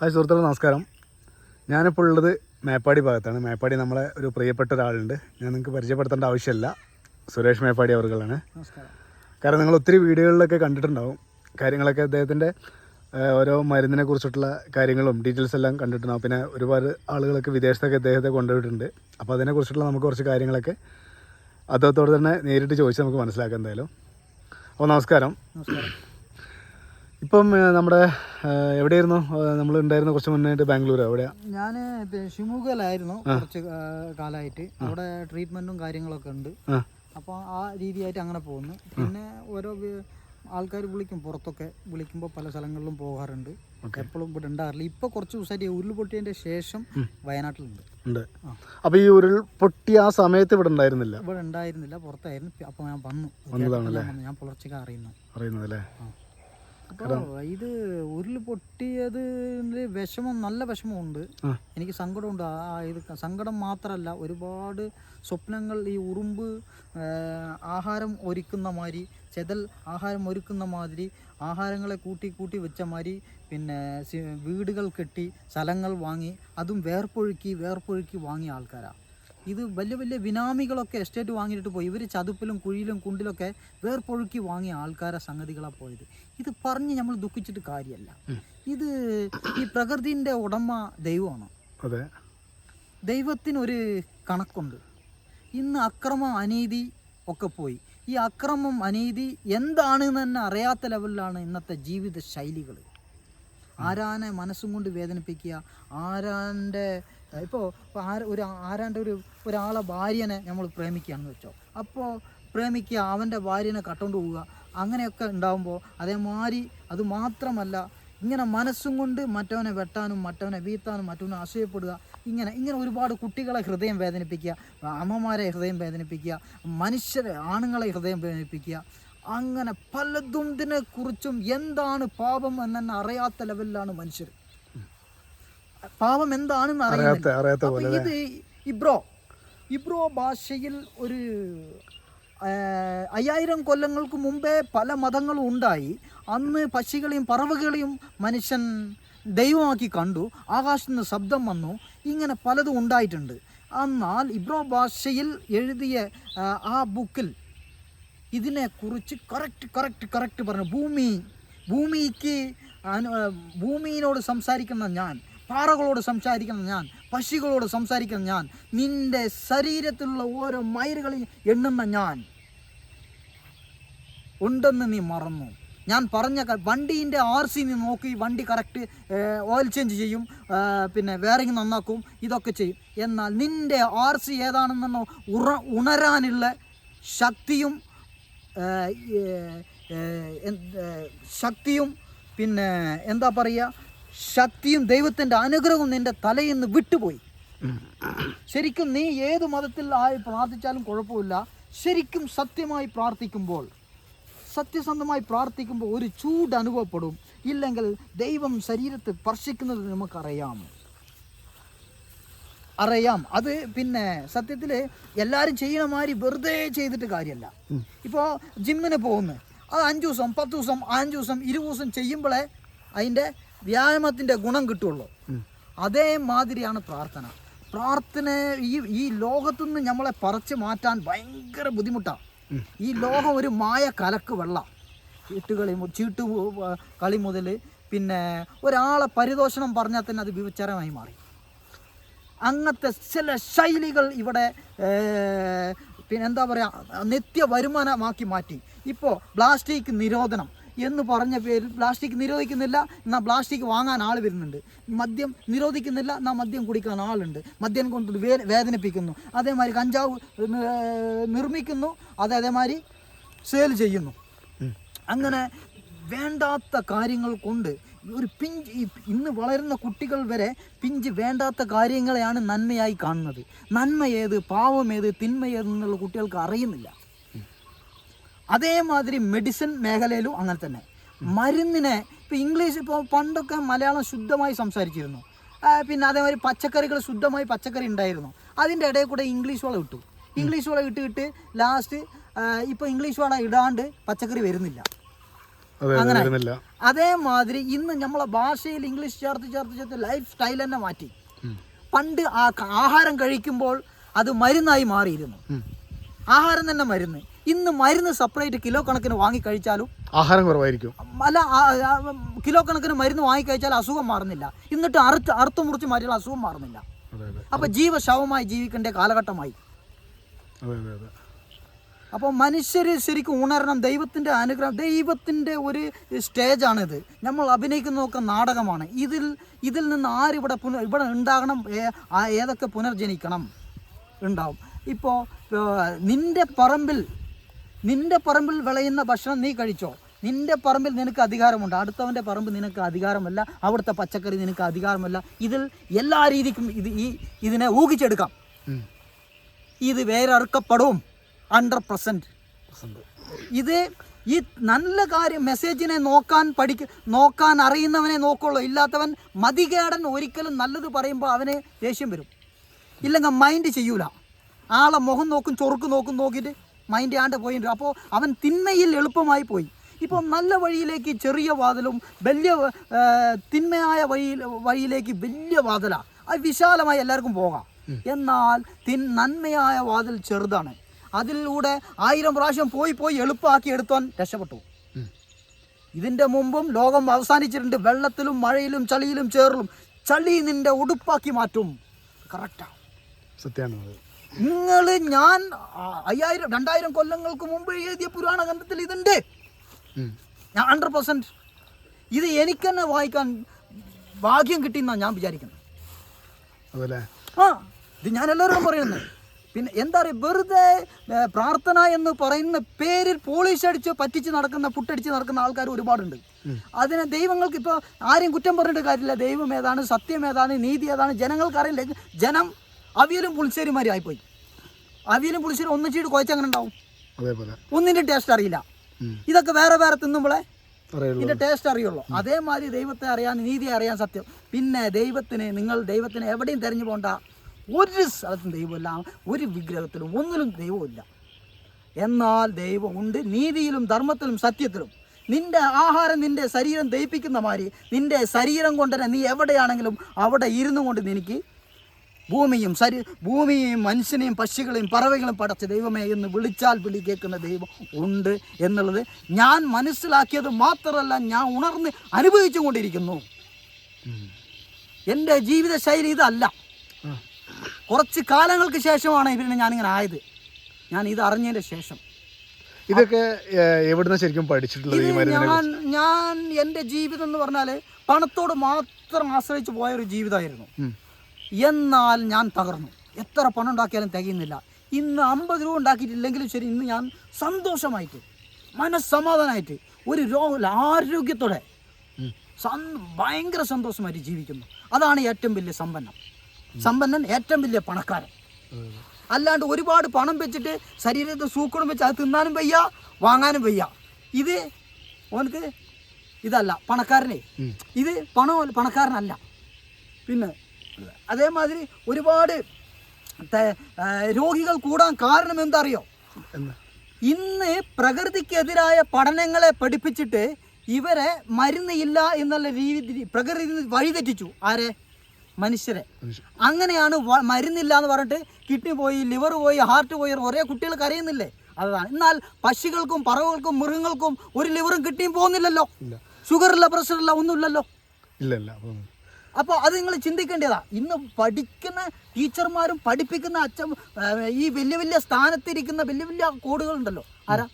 Hi സുഹൃത്തുക്കളെ നമസ്കാരം. ഞാനിപ്പോൾ ഉള്ളത് മേപ്പാടി ഭാഗത്താണ്. മേപ്പാടി നമ്മളെ ഒരു പ്രിയപ്പെട്ട ഒരാളുണ്ട്. ഞാൻ നിങ്ങൾക്ക് പരിചയപ്പെടുത്തേണ്ട ആവശ്യമില്ല. സുരേഷ് മേപ്പാടി അവർകളാണ് കാരണം നിങ്ങൾ ഒത്തിരി വീഡിയോകളിലൊക്കെ കണ്ടിട്ടുണ്ടാവും. കാര്യങ്ങളൊക്കെ അദ്ദേഹത്തിന്റെ ഓരോ മരുന്നിനെ കുറിച്ചിട്ടുള്ള കാര്യങ്ങളും ഡീറ്റെയിൽസ് എല്ലാം കണ്ടിട്ടുണ്ടാവും. പിന്നെ ഒരുപാട് ആളുകളൊക്കെ വിദേശത്തൊക്കെ അദ്ദേഹത്തെ കൊണ്ടുപോയിട്ടുണ്ട്. അപ്പോൾ അതിനെക്കുറിച്ചിട്ടുള്ള നമുക്ക് കുറച്ച് കാര്യങ്ങളൊക്കെ അദ്ദേഹത്തോട് തന്നെ നേരിട്ട് ചോദിച്ച് നമുക്ക് മനസ്സിലാക്കാം എന്തായാലും. അപ്പോൾ നമസ്കാരം. ഇപ്പം നമ്മുടെ എവിടെയായിരുന്നു? നമ്മൾ ഉണ്ടായിരുന്ന കുറച്ച് മുന്നായിട്ട് ബാംഗ്ലൂർ എവിടെയാണ് ഞാൻ ഷിമുഗലായിരുന്നു കുറച്ച് കാലമായിട്ട് അവിടെ ട്രീറ്റ്മെന്റും കാര്യങ്ങളൊക്കെ ഉണ്ട്. അപ്പോൾ ആ രീതിയായിട്ട് അങ്ങനെ പോകുന്നു. പിന്നെ ഓരോ ആൾക്കാർ വിളിക്കും പുറത്തൊക്കെ വിളിക്കുമ്പോൾ പല സ്ഥലങ്ങളിലും പോകാറുണ്ട്. എപ്പോഴും ഇവിടെ ഉണ്ടാറില്ല ഇപ്പൊ കുറച്ച് ദിവസമായിട്ട് ഉരുൾപൊട്ടിയതിന്റെ ശേഷം വയനാട്ടിലുണ്ട്. ഉണ്ട്. അപ്പൊ ഈ ഉരുൾപൊട്ടി ആ സമയത്ത് ഇവിടെ ഉണ്ടായിരുന്നില്ല? ഇവിടെ ഉണ്ടായിരുന്നില്ല. പുറത്തായിരുന്നു. അപ്പൊ ഞാൻ വന്നു? ഞാൻ പുലർച്ചയ്ക്ക് അറിയുന്നു. അറിയുന്നത് അല്ലേ ഇത് ഉരുൾ പൊട്ടിയത് വിഷമം നല്ല വിഷമമുണ്ട്. എനിക്ക് സങ്കടമുണ്ട്. ഇത് സങ്കടം മാത്രമല്ല ഒരുപാട് സ്വപ്നങ്ങൾ ഈ ഉറുമ്പ് ആഹാരം ഒരുക്കുന്ന മാതിരി ചെതൽ ആഹാരം ഒരുക്കുന്ന മാതിരി ആഹാരങ്ങളെ കൂട്ടി കൂട്ടി വെച്ച മാതിരി പിന്നെ വീടുകൾ കെട്ടി സ്ഥലങ്ങൾ വാങ്ങി അതും വേർപ്പൊഴുക്കി വേർപ്പൊഴുക്കി വാങ്ങിയ ആൾക്കാരാണ് ഇത് വലിയ വലിയ വിനാമികളൊക്കെ എസ്റ്റേറ്റ് വാങ്ങിയിട്ട് പോയി. ഇവർ ചതുപ്പിലും കുഴിയിലും കുണ്ടിലൊക്കെ വേർപ്പൊഴുക്കി വാങ്ങിയ ആൾക്കാരെ സംഗതികളാണ് പോയത്. ഇത് പറഞ്ഞ് നമ്മൾ ദുഃഖിച്ചിട്ട് കാര്യമല്ല ഇത് ഈ പ്രകൃതിന്റെ ഉടമ ദൈവമാണ്. അതെ. ദൈവത്തിനൊരു കണക്കുണ്ട്. ഇന്ന് അക്രമം അനീതി ഒക്കെ പോയി. ഈ അക്രമം അനീതി എന്താണെന്ന് തന്നെ അറിയാത്ത ലെവലിലാണ് ഇന്നത്തെ ജീവിത ശൈലികൾ ആരാനെ മനസ്സും കൊണ്ട് വേദനിപ്പിക്കുക ആരാന്റെ ഇപ്പോൾ ആര ഒരു ആരാന്റെ ഒരു ഒരാളെ ഭാര്യനെ നമ്മൾ പ്രേമിക്കുകയാണെന്ന് വെച്ചോ. അപ്പോൾ പ്രേമിക്കുക അവന്റെ ഭാര്യനെ കട്ടുകൊണ്ട് പോവുക അങ്ങനെയൊക്കെ ഉണ്ടാകുമ്പോൾ അതേമാതിരി അത് മാത്രമല്ല ഇങ്ങനെ മനസ്സും കൊണ്ട് മറ്റവനെ വെട്ടാനും മറ്റവനെ വീഴ്ത്താനും മറ്റവനെ അസൂയപ്പെടുക ഇങ്ങനെ ഇങ്ങനെ ഒരുപാട് കുട്ടികളെ ഹൃദയം വേദനിപ്പിക്കുക അമ്മമാരെ ഹൃദയം വേദനിപ്പിക്കുക മനുഷ്യരെ ആണുങ്ങളെ ഹൃദയം വേദനിപ്പിക്കുക അങ്ങനെ പലതും കുറിച്ചും എന്താണ് പാപം എന്നെ അറിയാത്ത ലെവലിലാണ് മനുഷ്യർ പാപം എന്താണെന്ന് അറിയാത്ത അറിയാത്ത പോലെ ഇത് ഇബ്രോ ഇബ്രോ ഭാഷയിൽ ഒരു അയ്യായിരം കൊല്ലങ്ങൾക്ക് മുമ്പേ പല മതങ്ങളും ഉണ്ടായി. അന്ന് പക്ഷികളെയും പറവുകളെയും മനുഷ്യൻ ദൈവമാക്കി കണ്ടു. ആകാശത്ത് നിന്ന് ശബ്ദം വന്നു. ഇങ്ങനെ പലതും ഉണ്ടായിട്ടുണ്ട്. എന്നാൽ ഇബ്രോ ഭാഷയിൽ എഴുതിയ ആ, ബുക്കിൽ ഇതിനെക്കുറിച്ച് കറക്റ്റ് കറക്റ്റ് കറക്റ്റ് പറഞ്ഞു. ഭൂമി ഭൂമിക്ക് ഭൂമിയിനോട് സംസാരിക്കുന്ന ഞാൻ. പാറകളോട് സംസാരിക്കുന്ന ഞാൻ പശികളോട് സംസാരിക്കുന്ന ഞാൻ നിന്റെ ശരീരത്തിലുള്ള ഓരോ മയിലുകളിൽ എണ്ണുന്ന ഞാൻ. ഉണ്ടെന്ന് നീ മറന്നു. ഞാൻ പറഞ്ഞ വണ്ടീന്റെ ആർ സി നീ നോക്കി വണ്ടി കറക്റ്റ് ഓയിൽ ചേഞ്ച് ചെയ്യും പിന്നെ വേറിങ് നന്നാക്കും ഇതൊക്കെ ചെയ്യും. എന്നാൽ നിന്റെ ആർ സി ഏതാണെന്നോ ഉറ ഉണരാനുള്ള ശക്തിയും ശക്തിയും പിന്നെ എന്താ പറയുക ശക്തിയും ദൈവത്തിന്റെ അനുഗ്രഹവും നിന്റെ തലയിൽ നിന്ന് വിട്ടുപോയി. ശരിക്കും നീ ഏത് മതത്തിൽ ആയി പ്രാർത്ഥിച്ചാലും കുഴപ്പമില്ല. ശരിക്കും സത്യമായി പ്രാർത്ഥിക്കുമ്പോൾ സത്യസന്ധമായി പ്രാർത്ഥിക്കുമ്പോൾ ഒരു ചൂട് അനുഭവപ്പെടും. ഇല്ലെങ്കിൽ ദൈവം ശരീരത്തെ സ്പർശിക്കുന്നത് നമുക്കറിയാം. അറിയാം. അത് പിന്നെ സത്യത്തിൽ എല്ലാവരും ചെയ്യണ മാതിരി വെറുതെ ചെയ്തിട്ട് കാര്യമല്ല. ഇപ്പോൾ ജിമ്മിന് പോകുന്നു. അത് അഞ്ച് ദിവസം പത്ത് ദിവസം അഞ്ച് ദിവസം ഇരുപത് ദിവസം ചെയ്യുമ്പോഴേ അതിന്റെ വ്യായാമത്തിന്റെ ഗുണം കിട്ടുള്ളൂ. അതേമാതിരിയാണ് പ്രാർത്ഥന. പ്രാർത്ഥന ഈ ഈ ലോകത്തു നിന്ന് നമ്മളെ പറിച്ചു മാറ്റാൻ ഭയങ്കര ബുദ്ധിമുട്ടാണ് ഈ ലോകം ഒരു മായ കലക്ക് വെള്ളം. ചീട്ടുകളി ചീട്ടു കളി മുതൽ പിന്നെ ഒരാളെ പരിതോഷണം പറഞ്ഞാൽ തന്നെ അത് വിവിചരമായി മാറി. അങ്ങനത്തെ ചില ശൈലികൾ ഇവിടെ പിന്നെ എന്താ പറയുക നിത്യ വരുമാനമാക്കി മാറ്റി. ഇപ്പോൾ പ്ലാസ്റ്റിക് നിരോധനം. എന്ന് പറഞ്ഞ പേരിൽ പ്ലാസ്റ്റിക് നിരോധിക്കുന്നില്ല എന്നാൽ പ്ലാസ്റ്റിക് വാങ്ങാൻ ആൾ വരുന്നുണ്ട്. മദ്യം നിരോധിക്കുന്നില്ല എന്നാൽ മദ്യം കുടിക്കാൻ ആളുണ്ട്. മദ്യം കൊണ്ട് വേ വേദനിപ്പിക്കുന്നു. അതേമാതിരി കഞ്ചാവ് നിർമ്മിക്കുന്നു അത് അതേമാതിരി സെയിൽ ചെയ്യുന്നു. അങ്ങനെ വേണ്ടാത്ത കാര്യങ്ങൾ കൊണ്ട് ഒരു പിഞ്ച് ഇന്ന് വളരുന്ന കുട്ടികൾ വരെ പിഞ്ച് വേണ്ടാത്ത കാര്യങ്ങളെയാണ് നന്മയായി കാണുന്നത്. നന്മ ഏത് പാവം ഏത് തിന്മ ഏതെന്നുള്ള കുട്ടികൾക്ക് അറിയുന്നില്ല. അതേമാതിരി മെഡിസിൻ മേഖലയിലും അങ്ങനെ തന്നെ. മരുന്നിനെ ഇപ്പോൾ ഇംഗ്ലീഷ് ഇപ്പോൾ പണ്ടൊക്കെ മലയാളം ശുദ്ധമായി സംസാരിച്ചിരുന്നു. പിന്നെ അതേമാതിരി പച്ചക്കറികൾ ശുദ്ധമായി പച്ചക്കറി ഉണ്ടായിരുന്നു. അതിന്റെ ഇടയിൽ കൂടെ ഇംഗ്ലീഷ് വളം ഇട്ടു. ഇംഗ്ലീഷ് വളം ഇട്ട് ഇട്ട് ലാസ്റ്റ് ഇപ്പോൾ ഇംഗ്ലീഷ് വളം ഇടാണ്ട് പച്ചക്കറി വരുന്നില്ല. അങ്ങനെ. അതേമാതിരി ഇന്ന് നമ്മളെ ഭാഷയിൽ ഇംഗ്ലീഷ് ചേർത്ത് ചേർത്ത് ചേർത്ത് ലൈഫ് സ്റ്റൈൽ തന്നെ മാറ്റി. പണ്ട് ആ ആഹാരം കഴിക്കുമ്പോൾ അത് മരുന്നായി മാറിയിരുന്നു. ആഹാരം തന്നെ മരുന്ന്. ഇന്ന് മരുന്ന് സെപ്പറേറ്റ് കിലോ കണക്കിന് വാങ്ങി കഴിച്ചാലും ആഹാരം കുറവായിരിക്കും. അല്ല കിലോ കണക്കിന് മരുന്ന് വാങ്ങി കഴിച്ചാൽ അസുഖം മാറുന്നില്ല. എന്നിട്ട് അറുത്ത് അറുത്ത് മുറിച്ച് മാറ്റിയാൽ അസുഖം മാറുന്നില്ല. അപ്പൊ ജീവശവമായി ജീവിക്കേണ്ട കാലഘട്ടമായി. അപ്പോൾ മനുഷ്യർ ശരിക്കും ഉണരണം ദൈവത്തിന്റെ അനുഗ്രഹം ദൈവത്തിന്റെ ഒരു സ്റ്റേജാണിത് നമ്മൾ അഭിനയിക്കുന്നതൊക്കെ നാടകമാണ്. ഇതിൽ ഇതിൽ നിന്ന് ആരിവിടെ പുന ഇവിടെ ഉണ്ടാകണം ഏതൊക്കെ പുനർജനിക്കണം ഉണ്ടാവും. ഇപ്പോൾ നിന്റെ പറമ്പിൽ നിന്റെ പറമ്പിൽ വിളയുന്ന ഭക്ഷണം നീ കഴിച്ചോ? നിന്റെ പറമ്പിൽ നിനക്ക് അധികാരമുണ്ട്. അടുത്തവന്റെ പറമ്പ് നിനക്ക് അധികാരമല്ല. അവിടുത്തെ പച്ചക്കറി നിനക്ക് അധികാരമല്ല. ഇതിൽ എല്ലാ രീതിക്കും ഇത് ഈ ഇതിനെ ഊഹിച്ചെടുക്കാം. ഇത് വേറെ അറുക്കപ്പെടും ഹൺഡ്രഡ് പെർസെന്റ് ഇത് ഈ നല്ല കാര്യം മെസ്സേജിനെ നോക്കാൻ പഠിക്ക നോക്കാൻ അറിയുന്നവനെ നോക്കുള്ളൂ. ഇല്ലാത്തവൻ മതികേടൻ ഒരിക്കലും നല്ലത് പറയുമ്പോൾ അവന് ദേഷ്യം വരും. ഇല്ലെങ്കിൽ മൈൻഡ് ചെയ്യൂല. ആളെ മുഖം നോക്കും ചൊറുക്ക് നോക്കും നോക്കിയിട്ട് മൈൻഡ് ആണ്ട് പോയിട്ടുണ്ട്. അപ്പോൾ അവൻ തിന്മയിൽ എളുപ്പമായി പോയി. ഇപ്പോൾ നല്ല വഴിയിലേക്ക് ചെറിയ വാതിലും വലിയ തിന്മയായ വഴിയിൽ വഴിയിലേക്ക് വലിയ വാതിലാണ് അത് വിശാലമായി എല്ലാവർക്കും പോകാം. എന്നാൽ തിൻ നന്മയായ വാതിൽ ചെറുതാണ്. അതിലൂടെ ആയിരം പ്രാവശ്യം പോയി പോയി എളുപ്പമാക്കി എടുത്താൻ രക്ഷപ്പെട്ടു. ഇതിന്റെ മുമ്പും ലോകം അവസാനിച്ചിട്ടുണ്ട്. വെള്ളത്തിലും മഴയിലും ചളിയിലും ചേറിലും. ചളി നിന്റെ ഉടുപ്പാക്കി മാറ്റും. കറക്റ്റാണ് സത്യമാണ് നിങ്ങൾ ഞാൻ അയ്യായിരം രണ്ടായിരം കൊല്ലങ്ങൾക്ക് മുമ്പ് എഴുതിയ പുരാണ ഗ്രന്ഥത്തിൽ ഇതുണ്ട്. ഞാൻ ഹൺഡ്രഡ് പെർസെന്റ് ഇത് എനിക്ക് തന്നെ വായിക്കാൻ ഭാഗ്യം കിട്ടിയെന്നാണ് ഞാൻ വിചാരിക്കുന്നത്. അതല്ലേ? ആ ഇത് ഞാൻ എല്ലാവരോടും പറയുന്നത് പിന്നെ എന്താ പറയുക വെറുതെ പ്രാർത്ഥന എന്ന് പറയുന്ന പേരിൽ പോളിഷ് അടിച്ച് പറ്റിച്ച് നടക്കുന്ന പുട്ടടിച്ച് നടക്കുന്ന ആൾക്കാർ ഒരുപാടുണ്ട്. അതിനെ ദൈവങ്ങൾക്ക് ഇപ്പോൾ ആരെയും കുറ്റം പറഞ്ഞിട്ട് കാര്യമില്ല. ദൈവം ഏതാണ് സത്യം ഏതാണ് നീതി ഏതാണ് ജനങ്ങൾക്ക് അറിയില്ല. ജനം അവിയലും പുളിശ്ശേരിമാരും ആയിപ്പോയി. അവിയലും പുളിശ്ശേരി ഒന്നിച്ചിട്ട് കുഴച്ചങ്ങനെ ഉണ്ടാവും? അതേപോലെ. ഒന്നിന്റെ ടേസ്റ്റ് അറിയില്ല. ഇതൊക്കെ വേറെ വേറെ തിന്നുമ്പോളെ ഇതിന്റെ ടേസ്റ്റ് അറിയുള്ളൂ. അതേമാതിരി ദൈവത്തെ അറിയാൻ നീതി അറിയാൻ സത്യം. പിന്നെ ദൈവത്തിന് നിങ്ങൾ ദൈവത്തിന് എവിടെയും തെരഞ്ഞു പോകണ്ട. ഒരു സ്ഥലത്തും ദൈവമില്ല. ഒരു വിഗ്രഹത്തിലും ഒന്നിലും ദൈവമില്ല. എന്നാൽ ദൈവമുണ്ട് നീതിയിലും ധർമ്മത്തിലും സത്യത്തിലും. നിന്റെ ആഹാരം നിന്റെ ശരീരം ദയിപ്പിക്കുന്ന മാതിരി നിന്റെ ശരീരം കൊണ്ടുതന്നെ നീ എവിടെയാണെങ്കിലും അവിടെ ഇരുന്നു കൊണ്ട് നിനക്ക് ഭൂമിയും സരി ഭൂമിയെയും മനുഷ്യനെയും പക്ഷികളെയും പറവകളും പടച്ച ദൈവമേ എന്ന് വിളിച്ചാൽ വിളി കേൾക്കുന്ന ദൈവം ഉണ്ട് എന്നുള്ളത് ഞാൻ മനസ്സിലാക്കിയത് മാത്രമല്ല ഞാൻ ഉണർന്ന് അനുഭവിച്ചു കൊണ്ടിരിക്കുന്നു. എന്റെ ജീവിത ശൈലി ഇതല്ല കുറച്ച് കാലങ്ങൾക്ക് ശേഷമാണ് ഇവരിനെ ഞാനിങ്ങനെ ആയത്. ഞാൻ ഇത് അറിഞ്ഞതിന്റെ ശേഷം. ഇതൊക്കെ ശരിക്കും പഠിച്ചിട്ടുള്ളത് ഞാൻ ഞാൻ എന്റെ ജീവിതം എന്ന് പറഞ്ഞാൽ പണത്തോട് മാത്രം ആശ്രയിച്ച് പോയ ഒരു ജീവിതമായിരുന്നു. എന്നാൽ ഞാൻ തകർന്നു. എത്ര പണം ഉണ്ടാക്കിയാലും തികയുന്നില്ല. ഇന്ന് അമ്പത് രൂപ ഉണ്ടാക്കിയിട്ടില്ലെങ്കിലും ശരി ഇന്ന് ഞാൻ സന്തോഷമായിട്ട് മനസ്സമാധാനമായിട്ട് ഒരു രോഗമില്ല ആരോഗ്യത്തോടെ ഭയങ്കര സന്തോഷമായിട്ട് ജീവിക്കുന്നു. അതാണ് ഏറ്റവും വലിയ സമ്പന്നം. സമ്പന്നൻ ഏറ്റവും വലിയ പണക്കാരൻ. അല്ലാണ്ട് ഒരുപാട് പണം വെച്ചിട്ട് ശരീരത്തെ സൂക്കണം വെച്ച് അത് തിന്നാനും വയ്യ വാങ്ങാനും വയ്യ. ഇത് ഓനക്ക് ഇതല്ല പണക്കാരനെ. ഇത് പണം പണക്കാരനല്ല. പിന്നെ അതേമാതിരി ഒരുപാട് രോഗികൾ കൂടാൻ കാരണം എന്തറിയോ? ഇന്ന് പ്രകൃതിക്കെതിരായ പഠനങ്ങളെ പഠിപ്പിച്ചിട്ട് ഇവരെ മരുന്ന് ഇല്ല എന്നുള്ള രീതി പ്രകൃതി വഴിതെറ്റിച്ചു. ആരെ? മനുഷ്യരെ. അങ്ങനെയാണ് മരുന്നില്ല എന്ന് പറഞ്ഞിട്ട് കിഡ്നി പോയി ലിവർ പോയി ഹാർട്ട് പോയി ഒരേ കുട്ടികൾ കരയുന്നില്ലേ? അതാണ്. എന്നാൽ പക്ഷികൾക്കും പറവുകൾക്കും മൃഗങ്ങൾക്കും ഒരു ലിവറും കിഡ്നിയും പോകുന്നില്ലല്ലോ? ഷുഗറില്ല ഷുഗർ ഇല്ല. പ്രഷർ ഇല്ല ഒന്നുമില്ലല്ലോ? ഇല്ല ഇല്ല. അപ്പം അപ്പോൾ അത് നിങ്ങൾ ചിന്തിക്കേണ്ടതാ. ഇന്ന് പഠിക്കുന്ന ടീച്ചർമാരും പഠിപ്പിക്കുന്ന അച്ഛൻ ഈ വലിയ വലിയ സ്ഥാനത്തിരിക്കുന്ന വലിയ വലിയ കോഡുകളുണ്ടല്ലോ ആരാ?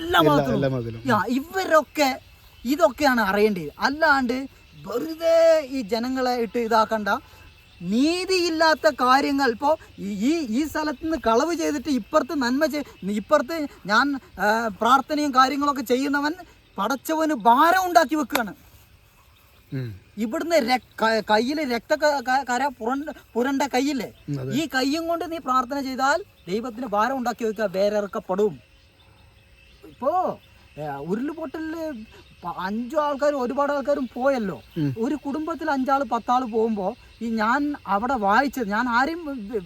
എല്ലാ മതത്തിലും. ഇവരൊക്കെ ഇതൊക്കെയാണ് അറിയേണ്ടത്. അല്ലാണ്ട് വെറുതെ ഈ ജനങ്ങളെ ഇട്ട് ഇതാക്കണ്ട. നീതിയില്ലാത്ത കാര്യങ്ങൾ. ഇപ്പോൾ ഈ ഈ സ്ഥലത്ത് നിന്ന് കളവ് ചെയ്തിട്ട് ഇപ്പുറത്ത് നന്മ ചെയ് ഇപ്പുറത്ത് ഞാൻ പ്രാർത്ഥനയും കാര്യങ്ങളൊക്കെ ചെയ്യുന്നവൻ പടച്ചവന് ഭാരം ഉണ്ടാക്കി വെക്കുകയാണ്. ഇവിടുന്ന് കയ്യിൽ രക്ത കര പുരണ്ട പുരണ്ട കയ്യില്ലേ ഈ കയ്യും കൊണ്ട് നീ പ്രാർത്ഥന ചെയ്താൽ ദൈവത്തിന് ഭാരം ഉണ്ടാക്കി വെക്കുക വേറിറക്കപ്പെടും ഇപ്പോ ഉരുളുപൊട്ടലിൽ അഞ്ചു ആൾക്കാർ ഒരുപാട് ആൾക്കാരും പോയല്ലോ. ഒരു കുടുംബത്തിൽ അഞ്ചാൾ പത്താൾ പോകുമ്പോൾ ഈ ഞാൻ അവിടെ വായിച്ചത് ഞാൻ ആരെയും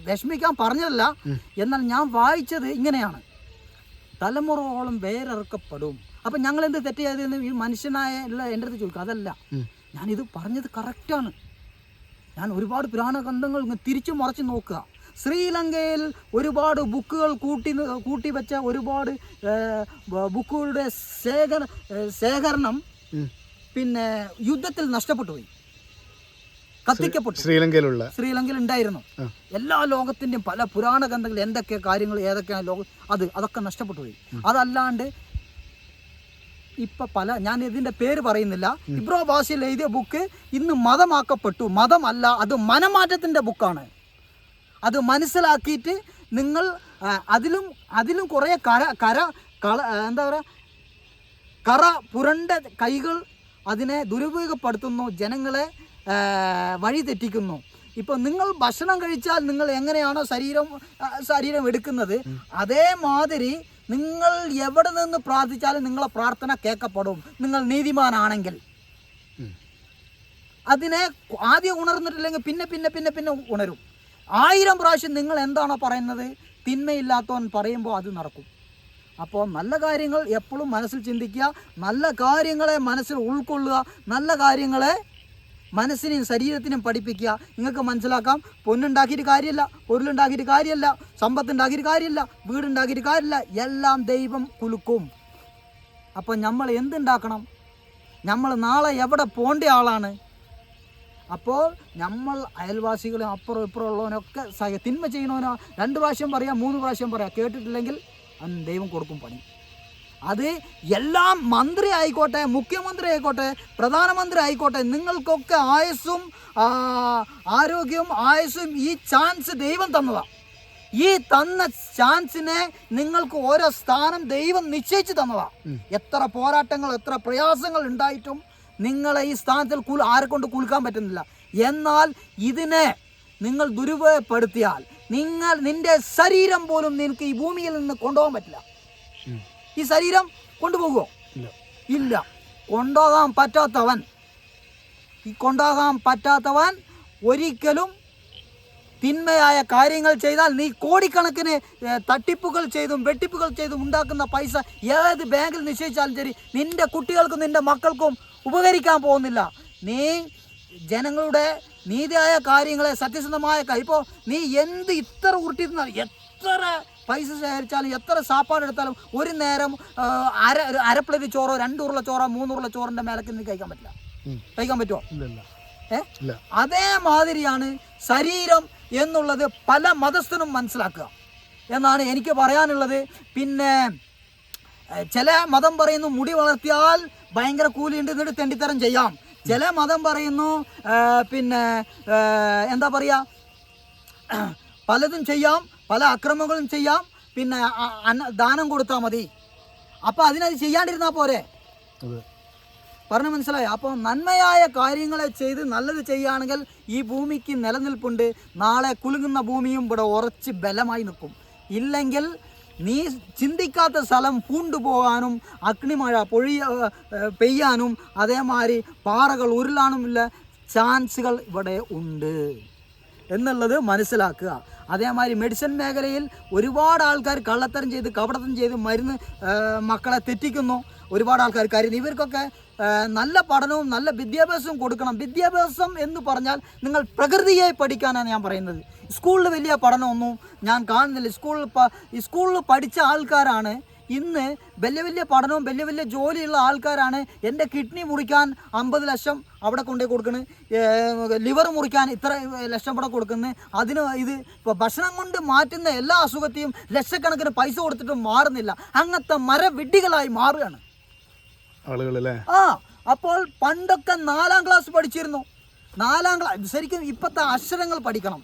വിഷമിക്കാൻ പറഞ്ഞതല്ല. എന്നാൽ ഞാൻ വായിച്ചത് ഇങ്ങനെയാണ്. തലമുറയോളം വേറിറക്കപ്പെടും അപ്പം ഞങ്ങൾ എന്ത് തെറ്റ് ചെയ്തതെന്ന് ഈ മനുഷ്യനായ എന്റെ അടുത്ത് ചോദിക്കും. അതല്ല. ഞാനിത് പറഞ്ഞത് കറക്റ്റാണ്. ഞാൻ ഒരുപാട് പുരാണ ഗ്രന്ഥങ്ങൾ തിരിച്ചു മറച്ച് നോക്കുക. ശ്രീലങ്കയിൽ ഒരുപാട് ബുക്കുകൾ കൂട്ടി കൂട്ടി വെച്ച ഒരുപാട് ബുക്കുകളുടെ ശേഖര ശേഖരണം പിന്നെ യുദ്ധത്തിൽ നഷ്ടപ്പെട്ടു പോയി. കത്തിക്കപ്പെട്ടു. ശ്രീലങ്കയിലുള്ള. ശ്രീലങ്കയിൽ ഉണ്ടായിരുന്നു. എല്ലാ ലോകത്തിന്റെയും പല പുരാണ ഗ്രന്ഥങ്ങൾ എന്തൊക്കെ കാര്യങ്ങൾ ഏതൊക്കെയാണ് ലോകം അത് അതൊക്കെ നഷ്ടപ്പെട്ടു പോയി. അതല്ലാണ്ട് ഇപ്പൊ പല ഞാൻ ഇതിന്റെ പേര് പറയുന്നില്ല. ഇബ്രോ ഭാഷയിൽ എഴുതിയ ബുക്ക് ഇന്ന് മതമാക്കപ്പെട്ടു. മതമല്ല അത് മനമാറ്റത്തിന്റെ ബുക്കാണ് അത് മനസ്സിലാക്കിയിട്ട് നിങ്ങൾ അതിലും അതിലും കുറേ കര കര കള എന്താ പറയുക കറ പുരണ്ട കൈകൾ അതിനെ ദുരുപയോഗപ്പെടുത്തുന്നു ജനങ്ങളെ വഴി തെറ്റിക്കുന്നു ഇപ്പോൾ നിങ്ങൾ ഭക്ഷണം കഴിച്ചാൽ നിങ്ങൾ എങ്ങനെയാണോ ശരീരം ശരീരം എടുക്കുന്നത് അതേമാതിരി നിങ്ങൾ എവിടെ നിന്ന് പ്രാർത്ഥിച്ചാലും നിങ്ങളെ പ്രാർത്ഥന കേൾക്കപ്പെടും. നിങ്ങൾ നീതിമാനാണെങ്കിൽ. അതിനെ ആദ്യം ഉണർന്നിട്ടില്ലെങ്കിൽ പിന്നെ പിന്നെ പിന്നെ പിന്നെ ഉണരും. ആയിരം പ്രാവശ്യം നിങ്ങൾ എന്താണോ പറയുന്നത്? തിന്മയില്ലാത്തവൻ പറയുമ്പോൾ അത് നടക്കും. അപ്പോൾ നല്ല കാര്യങ്ങൾ എപ്പോഴും മനസ്സിൽ ചിന്തിക്കുക നല്ല കാര്യങ്ങളെ മനസ്സിൽ ഉൾക്കൊള്ളുക നല്ല കാര്യങ്ങളെ മനസ്സിനെയും ശരീരത്തിനും പഠിപ്പിക്കുക. നിങ്ങൾക്ക് മനസ്സിലാക്കാം. പൊന്നുണ്ടാക്കിയിട്ട് കാര്യമില്ല പൊരുളുണ്ടാക്കിയിട്ട് കാര്യമല്ല സമ്പത്തുണ്ടാക്കിയിട്ട് കാര്യമില്ല വീടുണ്ടാക്കിയിട്ട് കാര്യമില്ല എല്ലാം ദൈവം കുലുക്കും. അപ്പോൾ നമ്മൾ എന്തുണ്ടാക്കണം? നമ്മൾ നാളെ എവിടെ പോകേണ്ട ആളാണ്? അപ്പോൾ നമ്മൾ അയൽവാസികളും അപ്പുറം ഇപ്പുറം ഉള്ളവനൊക്കെ സഹ തിന്മ ചെയ്യണവനോ രണ്ട് പ്രാവശ്യം പറയാം മൂന്ന് പ്രാവശ്യം പറയാം. കേട്ടിട്ടില്ലെങ്കിൽ അവൻ ദൈവം കൊടുക്കും പണി. അത് എല്ലാം മന്ത്രി ആയിക്കോട്ടെ മുഖ്യമന്ത്രി ആയിക്കോട്ടെ പ്രധാനമന്ത്രി ആയിക്കോട്ടെ നിങ്ങൾക്കൊക്കെ ആയുസ്സും ആരോഗ്യവും ആയുസ്സും ഈ ചാൻസ് ദൈവം തന്നതാണ് ഈ തന്ന ചാൻസിനെ നിങ്ങൾക്ക് ഓരോ സ്ഥാനം ദൈവം നിശ്ചയിച്ചു തന്നതാണ് എത്ര പോരാട്ടങ്ങൾ എത്ര പ്രയാസങ്ങൾ ഉണ്ടായിട്ടും നിങ്ങളെ ഈ സ്ഥാനത്തിൽ കുൽ ആരെ കൊണ്ട് കുലുക്കാൻ പറ്റുന്നില്ല. എന്നാൽ ഇതിനെ നിങ്ങൾ ദുരുപയോഗപ്പെടുത്തിയാൽ നിങ്ങൾ നിന്റെ ശരീരം പോലും നിനക്ക് ഈ ഭൂമിയിൽ നിന്ന് കൊണ്ടുപോകാൻ പറ്റില്ല. ഈ ശരീരം കൊണ്ടുപോകുമോ ഇല്ല. ഇല്ല. കൊണ്ടുപോകാൻ പറ്റാത്തവൻ. ഈ കൊണ്ടുപോകാൻ പറ്റാത്തവൻ ഒരിക്കലും തിന്മയായ കാര്യങ്ങൾ ചെയ്താൽ നീ കോടിക്കണക്കിന് തട്ടിപ്പുകൾ ചെയ്തും വെട്ടിപ്പുകൾ ചെയ്തും ഉണ്ടാക്കുന്ന പൈസ ഏത് ബാങ്കിൽ നിശ്ചയിച്ചാലും ശരി നിന്റെ കുട്ടികൾക്കും നിന്റെ മക്കൾക്കും ഉപകരിക്കാൻ പോകുന്നില്ല. നീ ജനങ്ങളുടെ നീതിയായ കാര്യങ്ങളെ സത്യസന്ധമായ ഇപ്പോൾ നീ എന്ത് ഇത്ര ഉരുട്ടിരുന്നാൽ എത്ര പൈസ ശേഖരിച്ചാലും എത്ര സാപ്പാട് എടുത്താലും ഒരു നേരം അര ഒരു അര പ്ലേറ്റ് ചോറോ രണ്ട് ഉരുള ചോറോ മൂന്ന് ചോറിന്റെ ചോറിന്റെ മേലേക്ക് നീ കഴിക്കാൻ പറ്റില്ല. കഴിക്കാൻ പറ്റുമോ അതേമാതിരിയാണ് ശരീരം എന്നുള്ളത് പല മതസ്ഥനും മനസ്സിലാക്കുക. എന്നാണ് എനിക്ക് പറയാനുള്ളത്. പിന്നെ ചില മതം പറയുന്നു മുടി വളർത്തിയാൽ ഭയങ്കര കൂലിയുണ്ട് എന്നിട്ട് തെണ്ടിത്തരം ചെയ്യാം. ചില മതം പറയുന്നു പിന്നെ എന്താ പറയുക പലതും ചെയ്യാം പല അക്രമങ്ങളും ചെയ്യാം. പിന്നെ ദാനം കൊടുത്താൽ മതി. അപ്പോൾ അതിനത് ചെയ്യാണ്ടിരുന്നാ പോരെ? പറഞ്ഞു മനസ്സിലായി? അപ്പോൾ നന്മയായ കാര്യങ്ങളെ ചെയ്ത് നല്ലത് ചെയ്യുകയാണെങ്കിൽ ഈ ഭൂമിക്ക് നിലനിൽപ്പുണ്ട്. നാളെ കുലുങ്ങുന്ന ഭൂമിയും ഇവിടെ ഉറച്ച് ബലമായി നിൽക്കും. ഇല്ലെങ്കിൽ നീ ചിന്തിക്കാത്ത സ്ഥലം പൂണ്ടുപോകാനും അഗ്നിമഴ പൊഴിയ പെയ്യാനും അതേമാതിരി പാറകൾ ഉരുളാനുമില്ല ചാൻസുകൾ ഇവിടെ ഉണ്ട്. എന്നുള്ളത് മനസ്സിലാക്കുക. അതേമാതിരി മെഡിസിൻ മേഖലയിൽ ഒരുപാട് ആൾക്കാർ കള്ളത്തരം ചെയ്ത് കപടത്തം ചെയ്ത് മരുന്ന് മക്കളെ തെറ്റിക്കുന്നു. ഒരുപാട് ആൾക്കാർ കാര്യം ഇവർക്കൊക്കെ നല്ല പഠനവും നല്ല വിദ്യാഭ്യാസവും കൊടുക്കണം. വിദ്യാഭ്യാസം എന്ന് പറഞ്ഞാൽ നിങ്ങൾ പ്രകൃതിയെ പഠിക്കാനാണ് ഞാൻ പറയുന്നത്. സ്കൂളിൽ വലിയ പഠനമൊന്നും ഞാൻ കാണുന്നില്ല. സ്കൂളിൽ സ്കൂളിൽ പഠിച്ച ആൾക്കാരാണ് ഇന്ന് വലിയ വലിയ പഠനവും വലിയ വലിയ ജോലിയുള്ള ആൾക്കാരാണ് എന്റെ കിഡ്നി മുറിക്കാൻ അമ്പത് ലക്ഷം അവിടെ കൊണ്ടേ കൊടുക്കുന്നത് ലിവർ മുറിക്കാൻ ഇത്ര ലക്ഷം ഇവിടെ കൊടുക്കുന്നത് അതിന് ഇത് ഇപ്പോൾ ഭക്ഷണം കൊണ്ട് മാറ്റുന്ന എല്ലാ അസുഖത്തെയും ലക്ഷക്കണക്കിന് പൈസ കൊടുത്തിട്ട് മാറുന്നില്ല. അങ്ങനത്തെ മരവിഡികളായി മാറുകയാണ്. ആളുകളല്ലേ ആ അപ്പോൾ പണ്ടൊക്കെ നാലാം ക്ലാസ് പഠിച്ചിരുന്നു. നാലാം ക്ലാസ് ശരിക്കും ഇപ്പോഴത്തെ അക്ഷരങ്ങൾ പഠിക്കണം.